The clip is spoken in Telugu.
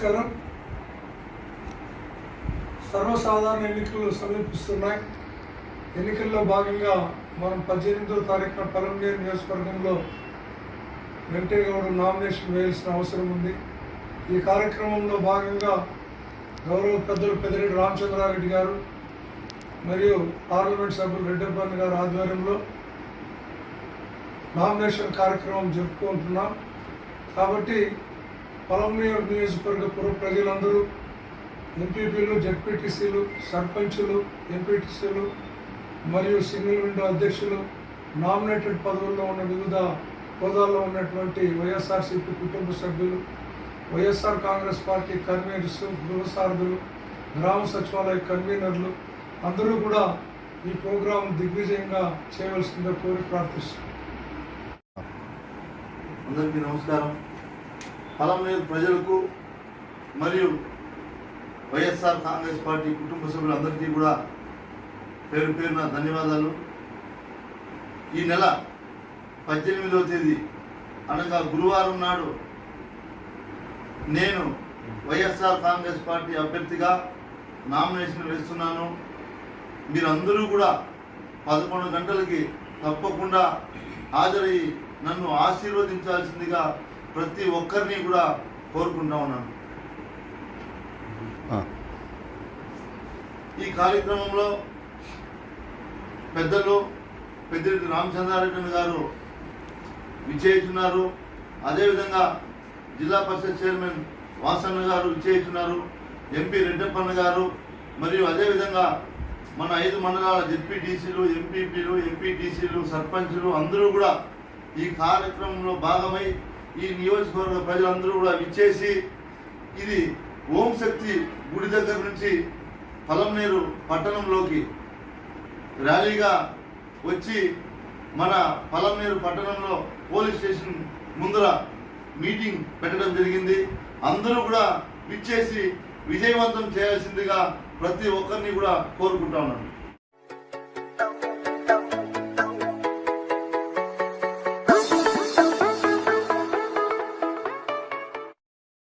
నమస్కారం. సర్వసాధారణ ఎన్నికలు సమీపిస్తున్నాయి. ఎన్నికల్లో భాగంగా మనం పద్దెనిమిదో తారీఖున పలంనేరు నియోజకవర్గంలో వెంకటయ్య గౌడ్ నామినేషన్ వేయాల్సిన అవసరం ఉంది. ఈ కార్యక్రమంలో భాగంగా గౌరవ పెద్దలు పెద్దరెడ్డి రామచంద్రారెడ్డి గారు మరియు పార్లమెంట్ సభ్యులు రెడ్డప్పన్ గారు ఆధ్వర్యంలో నామినేషన్ కార్యక్రమం జరుపుకుంటున్నాం. కాబట్టి పొలంనేరు నియోజకవర్గ పుర ప్రజలందరూ ఎంపీపీలు జడ్పీటీసీలు సర్పంచులు ఎంపీటీసీలు మరియు సింగిల్ విండో అధ్యక్షులు నామినేటెడ్ పదవుల్లో ఉన్న వివిధ హోదాల్లో ఉన్నటువంటి వైఎస్ఆర్సీపీ కుటుంబ సభ్యులు వైఎస్ఆర్ కాంగ్రెస్ పార్టీ కన్వీనర్స్ గృహసారథులు గ్రామ సచివాలయ కన్వీనర్లు అందరూ కూడా ఈ ప్రోగ్రాం దిగ్విజయంగా చేయవలసిందిగా కోరి ప్రార్థిస్తున్నాం. అందరికీ నమస్కారం. పలమనేరు ప్రజలకు మరియు వైఎస్ఆర్ కాంగ్రెస్ పార్టీ కుటుంబ సభ్యులందరికీ కూడా పేరు పేరున ధన్యవాదాలు. ఈ నెల పద్దెనిమిదవ తేదీ అనగా గురువారం నాడు నేను వైఎస్ఆర్ కాంగ్రెస్ పార్టీ అభ్యర్థిగా నామినేషన్ వేస్తున్నాను. మీరందరూ కూడా పదకొండు గంటలకి తప్పకుండా హాజరయ్యి నన్ను ఆశీర్వదించాల్సిందిగా ప్రతి ఒక్కరిని కూడా కోరుకుంటా ఉన్నాను. ఈ కార్యక్రమంలో పెద్దలు పెద్దిరెడ్డి రామచంద్రారెడ్డి గారు విచ్చేస్తున్నారు అదేవిధంగా జిల్లా పరిషత్ చైర్మన్ వాసన్న గారు విచ్చేస్తున్నారు ఎంపీ రెడ్డప్పన్న గారు మరియు అదేవిధంగా మన ఐదు మండలాల జెడ్పీటీసీలు ఎంపీపీలు ఎంపీటీసీలు సర్పంచులు అందరూ కూడా ఈ కార్యక్రమంలో భాగమై ఈ నియోజకవర్గ ప్రజలందరూ కూడా విచ్చేసి ఇది ఓం శక్తి గుడి దగ్గర నుంచి పలంనేరు పట్టణంలోకి ర్యాలీగా వచ్చి మన పలంనేరు పట్టణంలో పోలీస్ స్టేషన్ ముందర మీటింగ్ పెట్టడం జరిగింది. అందరూ కూడా విచ్చేసి విజయవంతం చేయాల్సిందిగా ప్రతి ఒక్కరిని కూడా కోరుకుంటా ఉన్నాను.